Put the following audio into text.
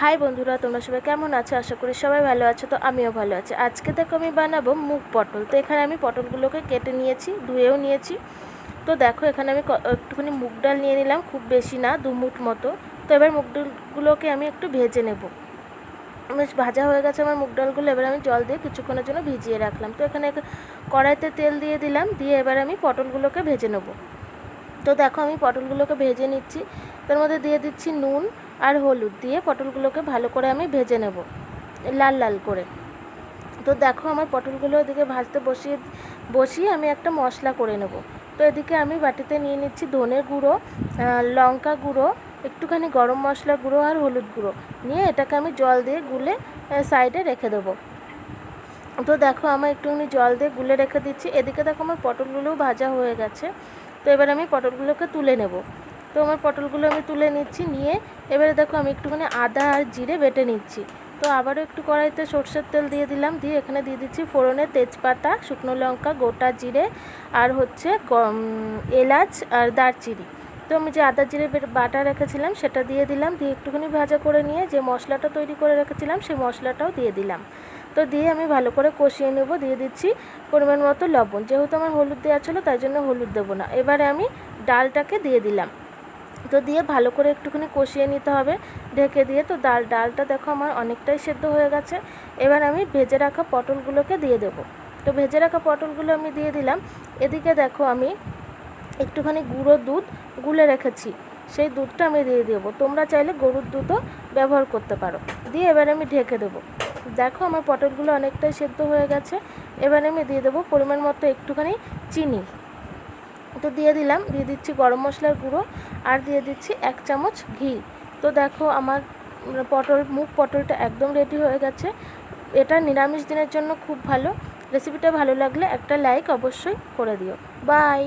High বন্ধুরা, তোমরা সবাই কেমন আছো? আশা করি সবাই ভালো আছো, তো আমিও ভালো আছি। আজকে দেখো আমি বানাবো মুগ পটল। তো এখানে আমি পটলগুলোকে কেটে নিয়েছি, ধুয়েও নিয়েছি। তো দেখো, এখানে আমি একটুখানি মুগ ডাল নিয়ে নিলাম, খুব বেশি না, দু মুঠ মতো। তো এবার মুগ ডালগুলোকে আমি একটু ভেজে নেব। বেশ, ভাজা হয়ে গেছে আমার মুগ ডালগুলো, এবার আমি জল দিয়ে কিছুক্ষণের জন্য ভিজিয়ে রাখলাম। তো এখানে কড়াইতে তেল দিয়ে দিলাম, দিয়ে এবার আমি পটলগুলোকে ভেজে নেব। তো দেখো, আমি পটলগুলোকে ভেজে নিচ্ছি। তার মধ্যে দিয়ে দিচ্ছি নুন আর হলুদ দিয়ে পটলগুলোকে ভালো করে আমি ভেজে নেব, লাল লাল করে। তো দেখো আমার পটলগুলো ওদিকে ভাজতে বসিয়ে বসিয়ে আমি একটা মশলা করে নেব। তো এদিকে আমি বাটিতে নিয়ে নিচ্ছি ধনে গুঁড়ো লঙ্কা গুঁড়ো, একটুখানি গরম মশলা গুঁড়ো আর হলুদ গুঁড়ো। নিয়ে এটাকে আমি জল দিয়ে গুলে সাইডে রেখে দেবো। তো দেখো আমার একটুখানি জল দিয়ে গুলে রেখে দিচ্ছি। এদিকে দেখো আমার পটলগুলোও ভাজা হয়ে গেছে। তো এবার আমি পটলগুলোকে তুলে নেব। তো আমার পটলগুলো আমি তুলে নিচ্ছি, নিয়ে এবারে দেখো আমি একটুখানি আদা আর জিরে বেটে নিচ্ছি। তো আবারও একটু কড়াইতে সর্ষের তেল দিয়ে দিলাম, দিয়ে এখানে দিয়ে দিচ্ছি ফোড়নে তেজপাতা, শুকনো লঙ্কা, গোটা জিরে আর হচ্ছে এলাচ আর দারচিনি। তো আমি যে আদা জিরে বাটা রেখেছিলাম সেটা দিয়ে দিলাম, দিয়ে একটুখানি ভাজা করে নিয়ে যে মশলাটা তৈরি করে রেখেছিলাম সেই মশলাটাও দিয়ে দিলাম। তো দিয়ে আমি ভালো করে কষিয়ে নেব, দিয়ে দিচ্ছি পরিমাণ মতো লবণ। যেহেতু আমার হলুদ দেওয়া ছিল তাই জন্য হলুদ দেবো না। এবারে আমি ডালটাকে দিয়ে দিলাম। তো দিয়ে ভালো করে একটুখানি কষিয়ে নিতে হবে। ঢেকে দিয়ে তো ডাল, ডালটা দেখো আমার অনেকটাই সেদ্ধ হয়ে গেছে। এবার আমি ভেজে রাখা পটলগুলোকে দিয়ে দেবো। তো ভেজে রাখা পটলগুলো আমি দিয়ে দিলাম। এদিকে দেখো আমি একটুখানি গুঁড়ো দুধ গুলে রেখেছি। সেই দুধটা আমি দিয়ে দেবো। তোমরা চাইলে গরুর দুধও ব্যবহার করতে পারো। দিয়ে এবার আমি ঢেকে দেবো। দেখো আমার পটলগুলো অনেকটাই সেদ্ধ হয়ে গেছে। এবার আমি দিয়ে দেবো পরিমাণ মতো একটুখানি চিনি। তো দিয়ে দিলাম, দিয়ে দিচ্ছি গরম মশলার গুঁড়ো আর দিয়ে দিচ্ছি এক চামচ ঘি। তো দেখো আমার পটল, মুগ পটলটা একদম রেডি হয়ে গেছে। এটা নিরামিষ দিনের জন্য খুব ভালো। রেসিপিটা ভালো লাগলে একটা লাইক অবশ্যই করে দিও। বাই